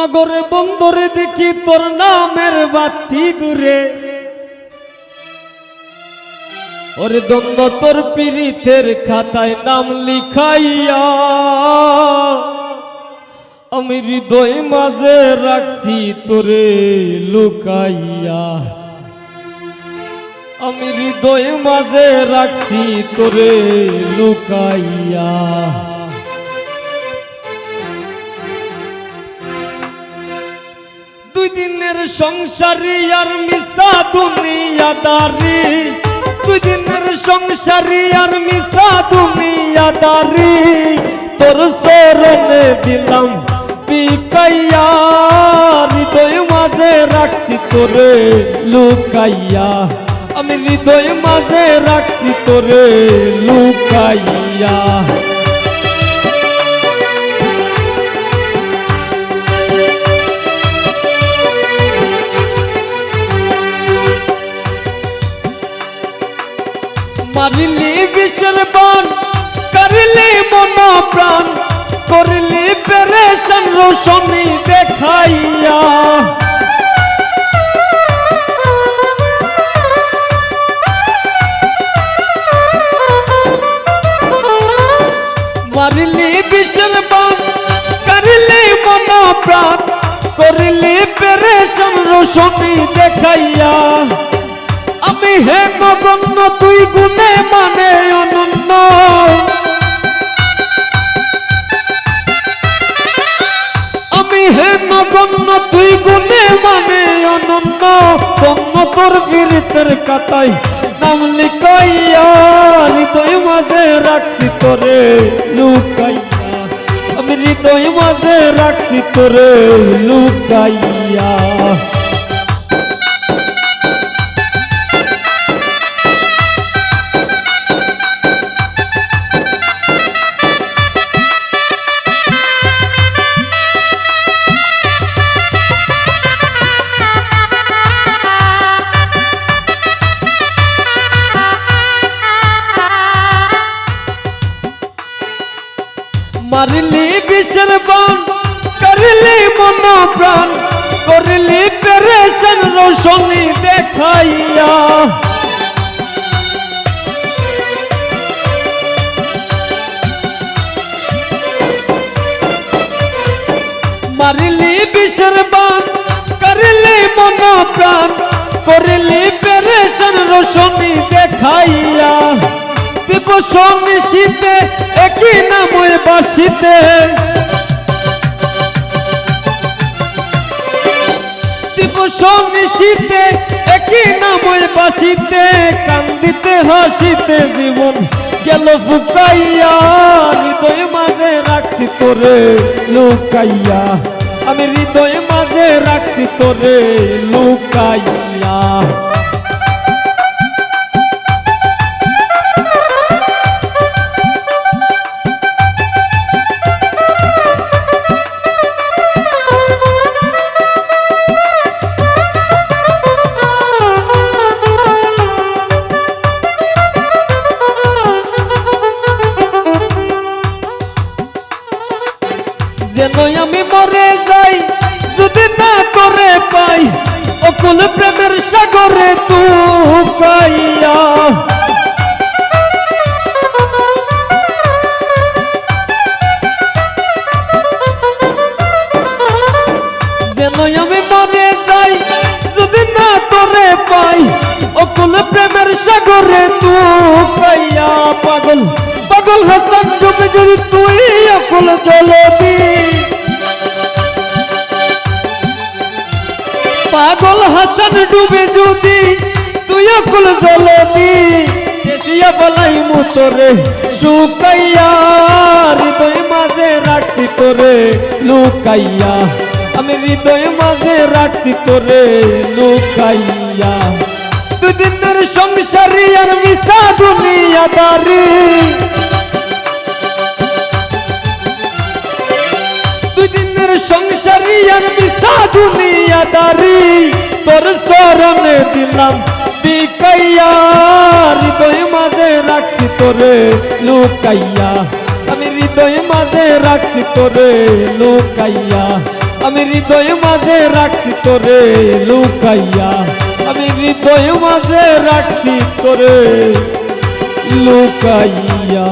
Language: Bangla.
নগরে বন্দরে দেখি তোর নামের বাতি ঘুরে ওরে দ্বন্দ্ব তোর পীড়িতের খাতায় নাম লিখাইয়া আমি হৃদয় মাঝে রাখছি তোরে লুকাইয়া। আমি হৃদয় মাঝে রাখছি তোরে লুকাইয়া। দিনের সংসারী আর মিশা দুনিয়াদারি। দুই দিনের সংসারী আর মিশা দুনিয়াদারি। তোর শরণে দিলাম মাঝে রাখছি তোরে লুকাইয়া। আমি হৃদয় মাঝে রাখছি তোরে লুকাইয়া। মারিলি বিশ্বের বান, করিলি মন প্রাণ করলি পেরেশন রোশনি দেখাইয়া। মারিলি বিশ্বের বান, করিলি মন প্রাণ করলি পেরেশন রোশনি দেখাইয়া। হে নগণ্য তুই গুণে মানে অনন্য। আমি হে নগণ্য তুই গুণে মানে অনন্য। তন্ন তোর ফিরিতের কাতাই নাম লিখাইয়া হৃদয় মাঝে রাখছি তোরে, লুকাইয়া। আমি হৃদয় মাঝে রাখছি তোরে, লুকাইয়া। মারিলি বিশ্বের বান করিলি মন প্রাণ করিলি পেরেশন রোশনি দেখাইয়া মারিলি বিশ্বের বান করিলি মন প্রাণ করিলি পেরেশন রোশনি দেখাইয়া দিবস নিশীতে একই নামে বাসিতে। দিবস নিশীতে একই নামে বাসিতে, কান্দিতে, হাসিতে জীবন গেল ফুকাইয়া, হৃদয় মাঝে রাখছি তোরে লুকাইয়া। আমি হৃদয় মাঝে রাখছি তোরে লুকাইয়া। যেন আমি মরে যাই, যদি না করে পাই, অকুল প্রেমের সাগরে তু পাইয়া। যেন আমি মরে যাই, যদি না করে পাই, অকুল প্রেমের সাগরে তু পাইয়া। পাগল পাগল হাসান যদি তুই অকুল জলদি পাগল হাসান ডুবে যদি তুই অকুল জলদি শেষিয়া বলাই মুতরে, শুকাইয়া হৃদয় মাঝে রাখছি তোরে, লুকাইয়া। আমি হৃদয় মাঝে রাখছি তোরে, লুকাইয়া। দুদিনের সংসারী আর মিশা দুনিয়াদারি। মিশা দুনিয়াদারি তোর শরণে দিলাম। বিকাইয়া, হৃদয় মাঝে রাখছি তোরে, লুকাইয়া। আমি হৃদয় মাঝে রাখছি তোরে, লুকাইয়া। আমি হৃদয় মাঝে রাখছি তোরে, লুকাইয়া। আমি হৃদয় মাঝে রাখছি তোরে, লুকাইয়া।